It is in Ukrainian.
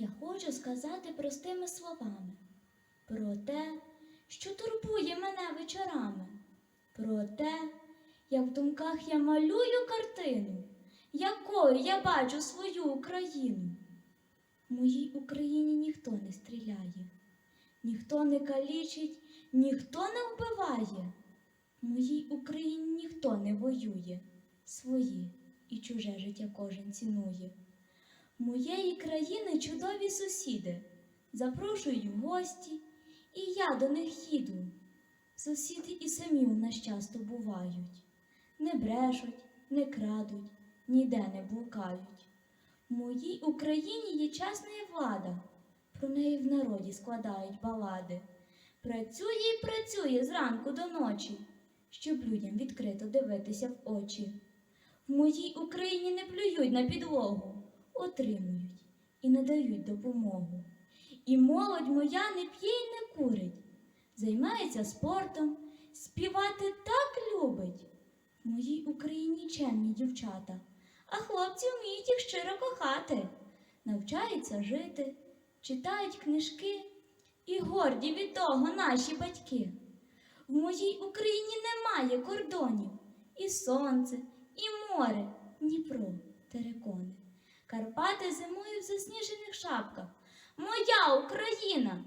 Я хочу сказати простими словами про те, що турбує мене вечорами, про те, як в думках я малюю картину, якою я бачу свою Україну. Моїй Україні ніхто не стріляє, ніхто не калічить, ніхто не вбиває. Моїй Україні ніхто не воює, своє і чуже життя кожен цінує. Моєї країни чудові сусіди запрошують в гості, і я до них їду. Сусіди і самі у нас часто бувають, не брешуть, не крадуть, ніде не блукають. В моїй Україні є чесна влада, про неї в народі складають балади. Працює і працює зранку до ночі, щоб людям відкрито дивитися в очі. В моїй Україні не плюють на підлогу, отримують і надають допомогу. І молодь моя не п'є й не курить, займається спортом, співати так любить. Моїй Україні чемні дівчата, а хлопці вміють їх щиро кохати, навчаються жити, читають книжки і горді від того наші батьки. В моїй Україні немає кордонів, і сонце, і море, Дніпро, терекони. Карпати зимою в засніжених шапках. Моя Україна.